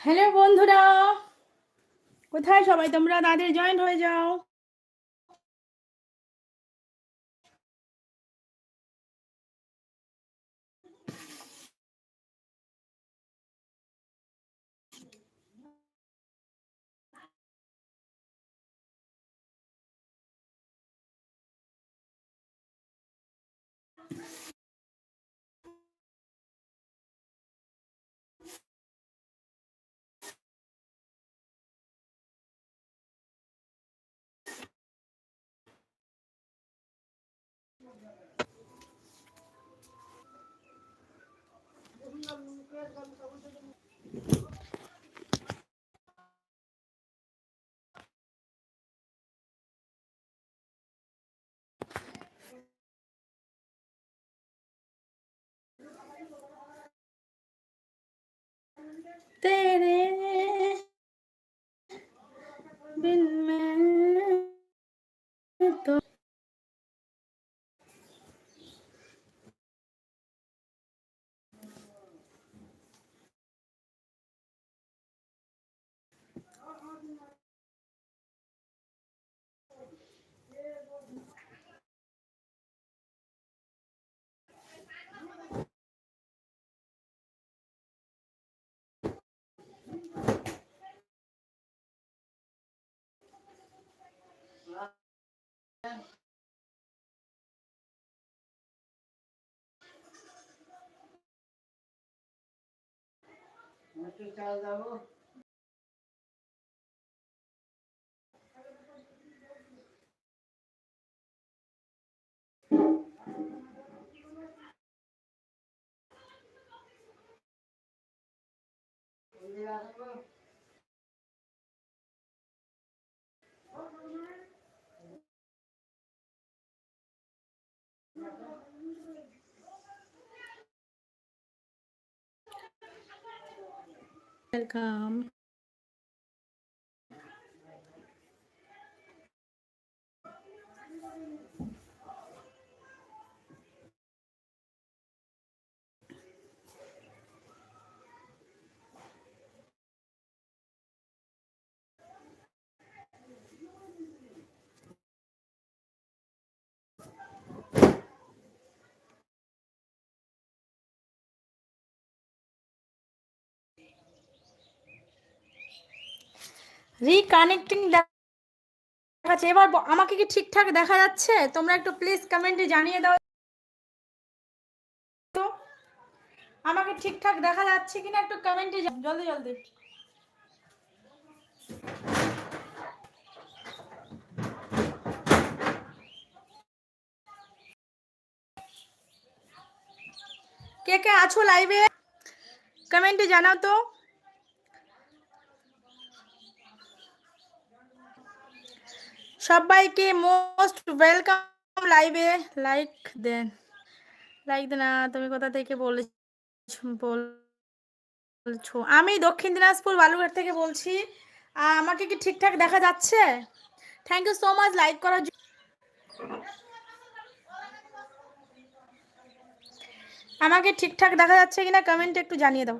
Hello বন্ধুরা। কোথায় সবাই? তোমরা তাদের জয়েন্ট হয়ে যাও। بالمال Gracias. Welcome রিকানেক্টিং দেখাচ্ছে। এবার আমাকে কি ঠিকঠাক দেখা যাচ্ছে? তোমরা একটু প্লিজ কমেন্টে জানিয়ে দাও। তো আমাকে ঠিকঠাক দেখা যাচ্ছে কিনা একটু কমেন্টে জলদি জলদি। কে কে আছো লাইভে কমেন্টে জানাও তো। সবাইকে মোস্ট ওয়েলকাম লাইভে। লাইক দেন লাইক দেন তুমি কোথা থেকে বলেছ, বলছো? আমি দক্ষিণ দিনাজপুর বালুঘাট থেকে বলছি। আমাকে কি ঠিকঠাক দেখা যাচ্ছে? Thank you so much like করার জন্য আমাকে ঠিকঠাক দেখা যাচ্ছে কিনা কমেন্ট একটু জানিয়ে দাও।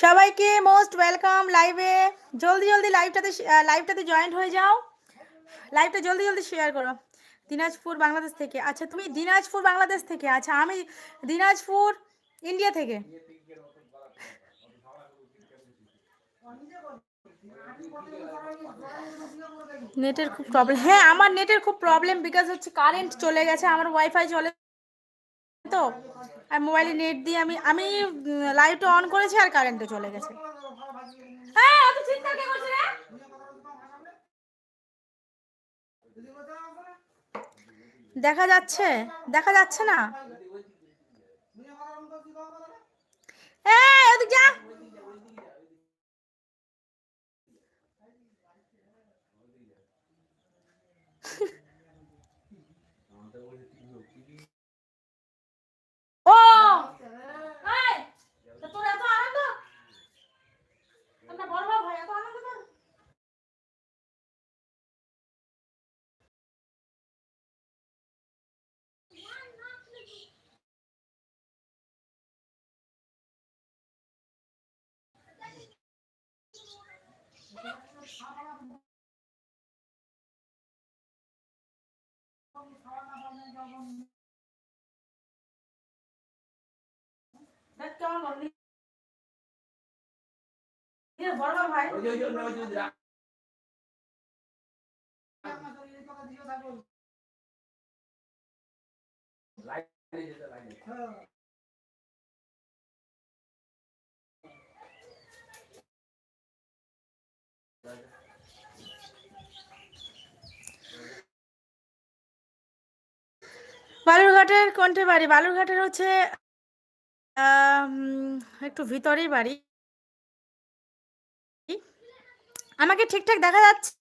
সবাইকে মোস্ট ওয়েলকাম লাইভে জলদি জলদি লাইভটাতে লাইভটাতে জয়েন্ট হয়ে যাও। লাইভটা জলদি জলদি শেয়ার করো। দিনাজপুর, বাংলাদেশ থেকে। আচ্ছা তুমি দিনাজপুর, বাংলাদেশ থেকে? আচ্ছা আমি দিনাজপুর ইন্ডিয়া থেকে। নেটের খুব প্রবলেম হ্যাঁ আমার নেটের খুব প্রবলেম বিকজ হচ্ছে কারেন্ট চলে গেছে, আমার ওয়াইফাই চলে তো। আর মোবাইলে নেট দিয়ে আমি আমি লাইটটা অন করেছি আর কারেন্টও চলে গেছে। হ্যাঁ অত চিৎকার কে করছে রে? দেখা যাচ্ছে দেখা যাচ্ছে না। এই ওদিক যা। তোর এত আনন্দ? বড় ভাই এত আনন্দ তোর দেখ বড় ভাই। বালুরঘাটের কোনটে বাড়ি? বালুরঘাটের হচ্ছে একটু ভিতরেই বাড়ি আমাকে ঠিকঠাক দেখা যাচ্ছে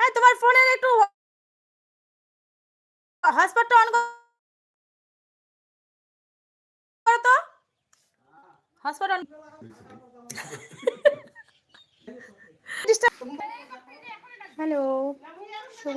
হ্যাঁ তোমার ফোনের একটু হটস্পটটা অন করো তো হটস্পট অন হ্যালো শুভ.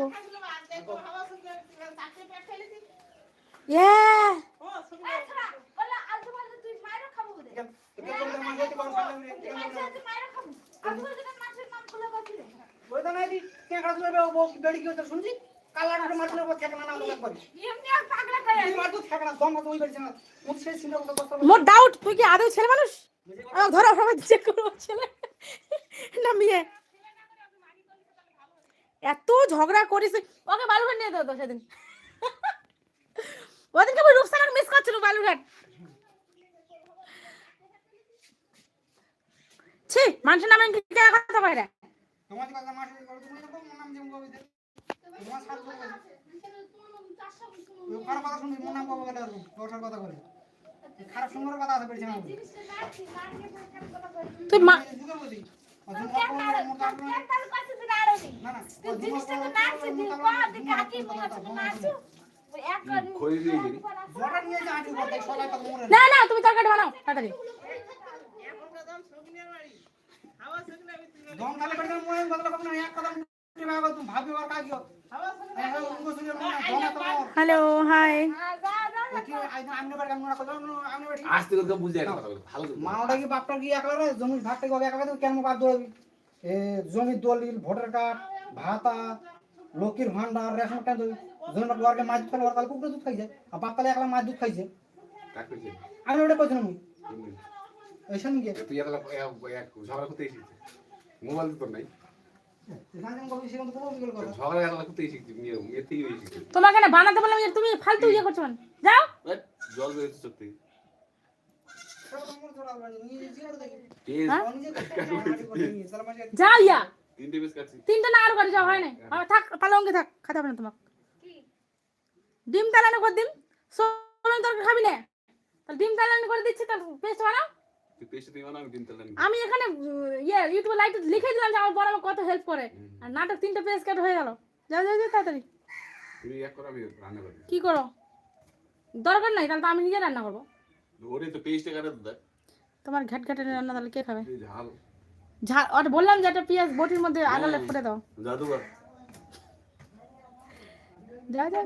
মার ডাউট তুই কি আদৌ ছেলে মানুষ? ধরো সবাই চেক ছেলে। না এত ঝগড়া করিস। ওকে ভালো করে নিয়ে তো সেদিন। ওদিনকে আমি রূপসাগার মিস করছিল বালুঘাট ছি মানুষের নামে কি কথা কয় রে? তোমার কথা করে তুমি নাম তোমার সাথে খারাপ কথা শুনবি নাম কবে গেলে তোর কথা করে খারাপ সুন্দর কথা আছে বেশি না তুই মা না না না। না তুমি তরকারি বানাও তাড়াতাড়ি। হ্যাঁ হ্যালো হাই। আসতে বুঝে ভালো মাওটা কি বাপটা কি একলা রে জমি কেন বাদ দৌড়াবি? দলিল ভোটার কার্ড ভাতা লক্ষ্মীর ভান্ডার রেশন কার্ড জমি ওয়ার্কে মাছ দুধ খাইলে ওর কালে কুকুর দুধ খাইছে আর বাপ কালে একলা মাছ দুধ খাইছে। কাক আমি ওটা কইছিলাম আমি তুমি- এসে নিয়ে তুই এতলা এক- এক ঝগড়া করতে এসেছিস? মোবাইল তো নাই। তোমাকে না বানাতে বললাম তুমি ফালতু ইয়ে করছ মানে। যাও। জল বেরোচ্ছে চোখ থেকে। হ্যাঁ? যাও ইয়া। তিনটে না আরও করে যাও হয় নাই। আর থাক পালঙ্গে থাক খাতে হবে না তোমাকে। ডিম তালানো করে দিন সোমন তরকারি খাবি না। তাহলে ডিম তালানো করে দিচ্ছি তাহলে পেস্ট বানাও। আমি এখানে ইয়ে ইউটিউবে লাইট লিখে দিলাম যে আমার বড় কত হেল্প করে। আর নাটক তিনটা পেজ কাট হয়ে গেল। যাও যাও যাও তাড়াতাড়ি। তুই এক কর আমি রান্না করি কি করো? দরকার নাই তাহলে তো আমি নিজে রান্না করব। ওরে তো পেস্টে কাটা তোমার ঘাট ঘাটের রান্না তাহলে কে খাবে? ঝাল। ঝাল ওটা বললাম যে একটা পেঁয়াজ বটির মধ্যে আগালে ফুটে দাও। জাদুঘর। যাও যাও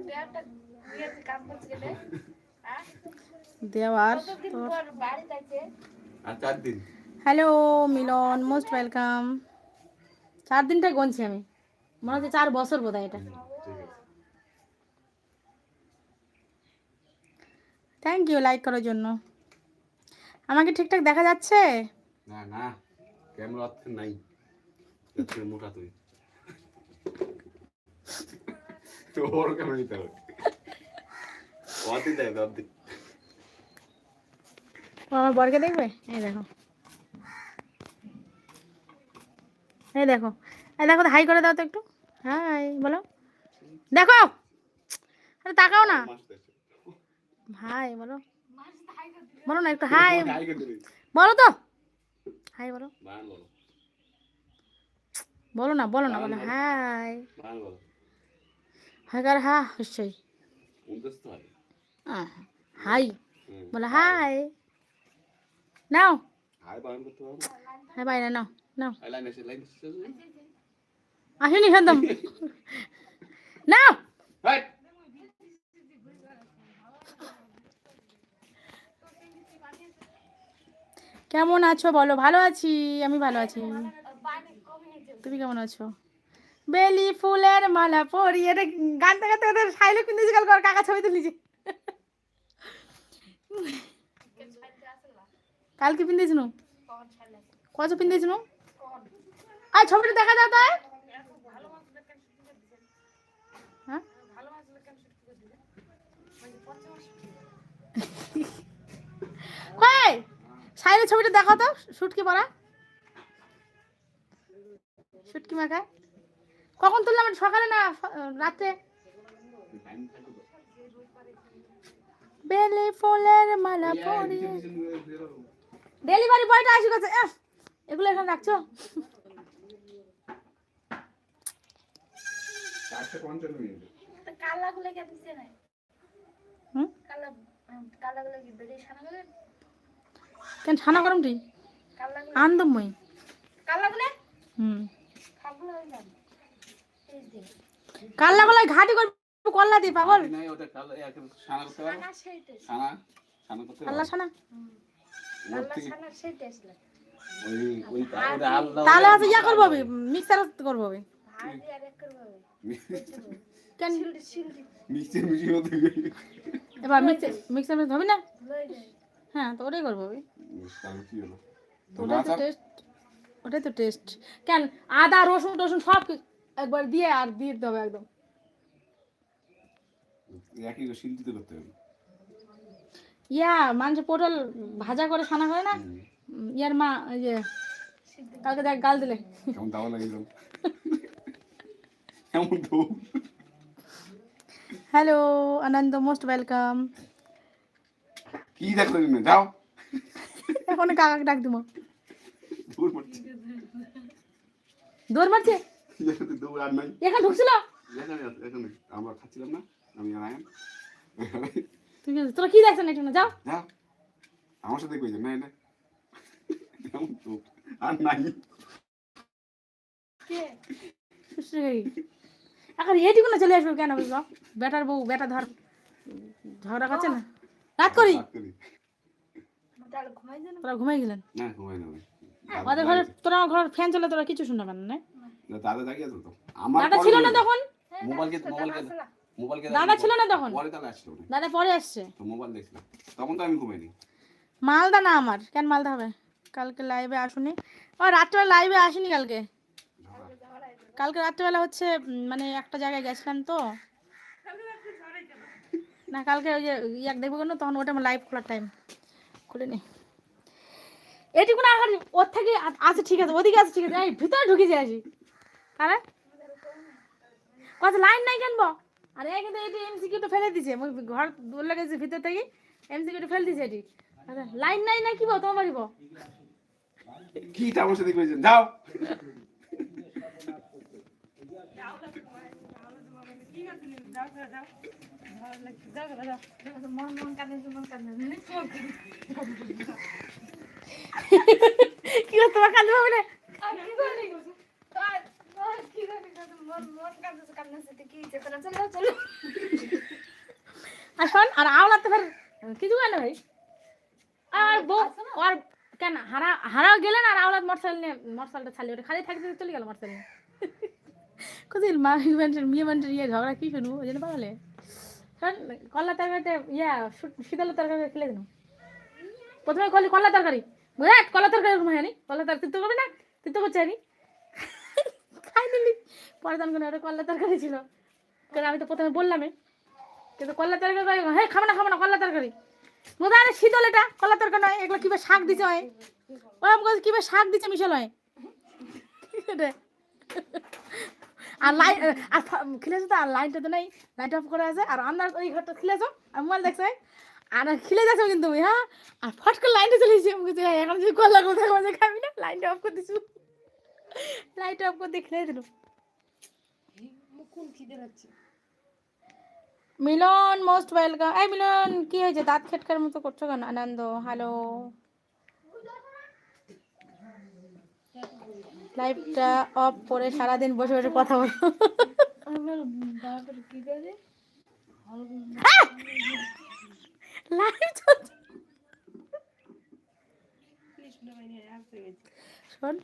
দেওয়ার। Hello Milan most welcome. চার দিনটাই গুনছি আমি। মনে হচ্ছে চার বছর বোধ এটা। থ্যাংক ইউ লাইক করার জন্য। আমাকে ঠিকঠাক দেখা যাচ্ছে? না না ক্যামেরা নাই। মোটা তুই। তো ওর ক্যামেরা নিতে হবে। অর্ধেক ও আমার বরকে দেখবে? এই দেখো। এই দেখো। এই দেখো হাই করে দাও তো একটু। হাই বলো। দেখো! আরে তাকাও না। হাই বলো। বলো না একটু হাই। বলো তো। হাই বলো। বলো না বলো না বলো হাই। হাই কর হা নিশ্চয়ই হাই। বলো হাই। নাও। হাই বাই না নাও নাও। আসেনি শান্তম নাও। কেমন আছো বলো? ভালো আছি আমি ভালো আছি। তুমি কেমন আছো? বেলি ফুলের মালা পরিয়ে গানতে গানতে ওদের সাইলে পিন্দিছি কাল কাকা ছবি তুলিছি। কালকে পিন্দিছিল কত পিন্দিছিল আর ছবিটা দেখা দাও তাই। হ্যাঁ? কই? সাইলের ছবিটা দেখো তো শুটকি পরা। শুটকি মাখা কখন তুললাম? সকালে না রাত্রে বেলি ফুলের মালা পরিয়ে ডেলিভারি বয়টা আসি গেছে এগুলো এখানে রাখছো? কেন ছানা গরম তুই মই হুম। কাল্লা গলায় ঘাটি করব কল্লা দি পাগল। কাল্লা ছানা? তাহলে আছে ইয়া করব মিক্সার করব এবার মিক্সার হবে না? হ্যাঁ তো ওটাই করব ওটাই তো টেস্ট ওটাই তো টেস্ট কেন? আদা রসুন টসুন সব একবার দিয়ে আর দিয়ে দিতে হবে একদম। একই শিল্পিত করতে হবে। ইয়া মানুষ পটল ভাজা করে ছানা করে না? ইয়ার মা ওই যে কালকে দেখ গাল দিলে। কেমন দাওয়া লাগে এরকম কেমন তো হ্যালো আনন্দ মোস্ট ওয়েলকাম। কি দেখো তুমি? যাও। এখন কাকাকে ডাক দিব। দৌড় মারছি? দৌড় আর নাই। এখানে ঢুকছিল? এখানে এখানে। আমরা খাচ্ছিলাম না আমি আর আয়ান। তুই কি- তোরা কি দেখছেন এখানে? যাও। যাও। আমার সাথে কইছে না এটা আর নাই। কে? এখন এইটুকু না চলে আসবে কেন বুঝলো বেটার বউ বেটা ধর ঝগড়া করছে না? রাত করি। রাত করি। তাহলে ঘুমাই যেন তোরা ঘুমাই গেলেন? না ঘুমাই না আমাদের ঘরে তোরা আমার ঘর ফ্যান চলে তোরা কিছু পারেন না দাদা জাগিয়ে আছে তো। আমার দাদা ছিল না তখন? মোবাইল কে মোবাইল কে মোবাইল কে দাদা ছিল না তখন? পরে তাহলে আসলো দাদা পরে আসছে। তো মোবাইল দেখছিলাম তখন তো আমি ঘুমাইনি। মালদা না আমার। কেন মালদা হবে? কালকে লাইভে আসুনি। ও রাত্রেবেলা লাইভে আসিনি কালকে? কালকে রাত্রেবেলা হচ্ছে মানে একটা জায়গায় গেছিলাম তো। না কালকে ওই যে ইয়াক দেখব কেন? তখন ওটা আমার লাইভ খোলার টাইম খুলে নি। এটুকু না আর ওর থেকে আছে ঠিক আছে। ওদিকে আছে ঠিক আছে। এই ভিতরে ঢুকে যায় আসি কত লাইন নাই কেনবো? আরে এই কিন্তু এটি এমসিকিউটা ফেলে দিছে। মই ঘর দূর লেগেছে ভিতর থেকে এমসিকিউটা ফেলে দিছে এটি। আরে লাইন নাই না কি বো তোমার বাড়িব কি সাথে কইছেন যাও। মন মন মন কি তোমার কান্দে হবে না? আর কি করে আর আর শোন আর আওলা তো কিছু কেন ভাই আর বউ, আর কেন? হারা, হারাও গেলেন আর আওলাদ মোটরসাইকেল নিয়ে মোটরসাইকেলটা ছাড়লি ওটা খালি থাকতে চলে গেল মোটরসাইকেল কোথায় মা মানুষের, মেয়ে মানুষের ইয়ে ঝগড়া কি শুনব? ওই জন্য পাগলে শোন কল্লা তরকারিতে ইয়া শীতলের তরকারি খেলে দিন। প্রথমে করলি কল্লা তরকারি। বুঝা কলা তরকারি কল্লা তরকারি তুই করবি না, তুই তো করছি আনি খাই নিলি পরে তখন ওটা কল্লা তরকারি ছিল। কারণ আমি তো প্রথমে বললামই। কিন্তু কল্লা তরকারি করে হ্যাঁ খাব না খাব না কল্লা তরকারি। বোধ আরে শীতল এটা কলা তরকারি নয় এগুলো কীভাবে শাক দিছে হয়? ওরকম করে কীভাবে শাক দিচ্ছে মিশাল হয়। আর লাইট আর খিলেছো তো আর লাইটটা তো নেই লাইট অফ করে আছে আর আন্দার ওই ঘরটা খিলেছো আর মোবাইল দেখছে আর খিলে যাচ্ছ কিন্তু হ্যাঁ? আর ফট করে লাইনটা চলে এসেছি আমি বলছি, হ্যাঁ, এখন যদি কলা কথা মাঝে খাবি না লাইনটা অফ করে দিছু দিল কোন খিদে হচ্ছে মিলন মোস্ট ওয়েলকাম এই মিলন কি হয়েছে দাঁত খেটকার মতো করছ কেন আনন্দ হ্যালো লাইভটা অফ করে সারাদিন বসে বসে কথা বলো শোন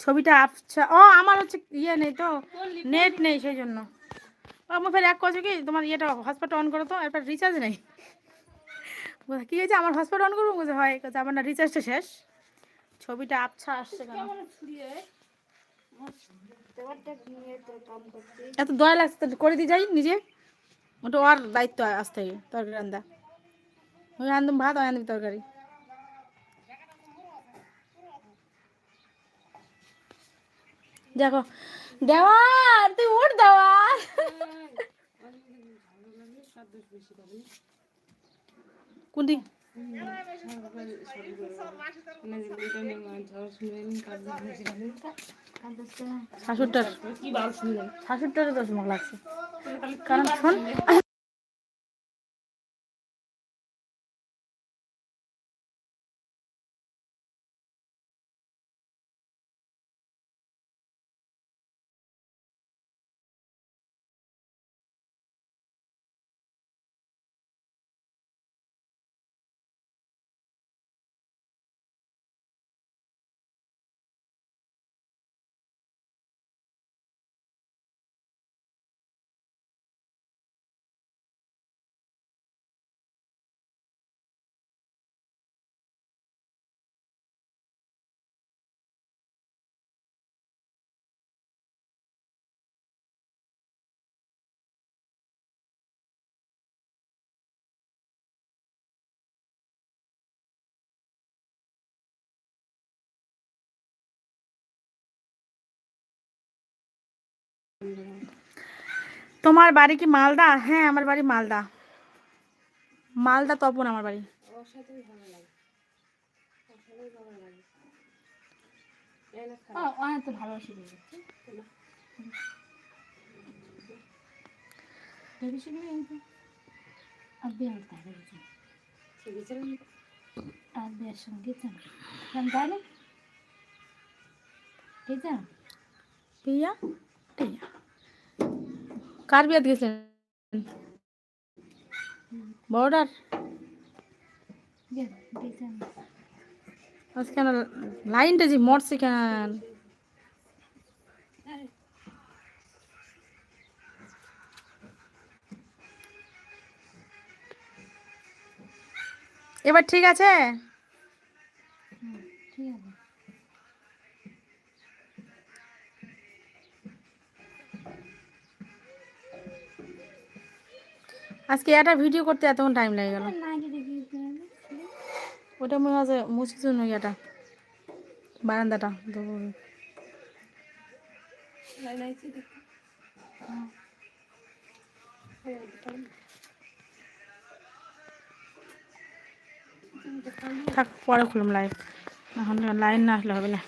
ছবিটা আচ্ছা ও আমার হচ্ছে ইয়ে নেই তো নেট নেই সেই জন্য আমার ফের এক করছে কি তোমার ইয়েটা হটস্পট অন করো তো এরপর রিচার্জ নেই। কি হয়েছে? আমার হটস্পট অন করব? বলছে হয়। বলছে, আমার না রিচার্জটা শেষ। ছবিটা আবছা আসছে কেন? এত দয়া লাগছে করে দিয়ে যাই নিজে। ওটা ওর দায়িত্ব আসতে তরকারি রান্দা ওই আনতাম ভাত ওই আনতাম তরকারি। দেখো। দেওয়ার তুই উঠ দেওয়ার কোনটি শাশুড়টার শাশুড়টার দশ মাল লাগছে। কারণ শোন তোমার বাড়ি কি মালদা? হ্যাঁ আমার বাড়ি মালদা। মালদা তপন আমার বাড়ি। অনেক কার বিয়াত গেছিলেন? বর্ডার কেন লাইনটা যে মরছে কেন? এবার ঠিক আছে? আজকে ভিডিও করতে এতক্ষণ টাইম লেগে গেল। ওটা মনে হয় মুছির জন্য এটা বারান্দাটা থাক পরে খুললাম লাইভ এখন লাইন না আসলে হবে না।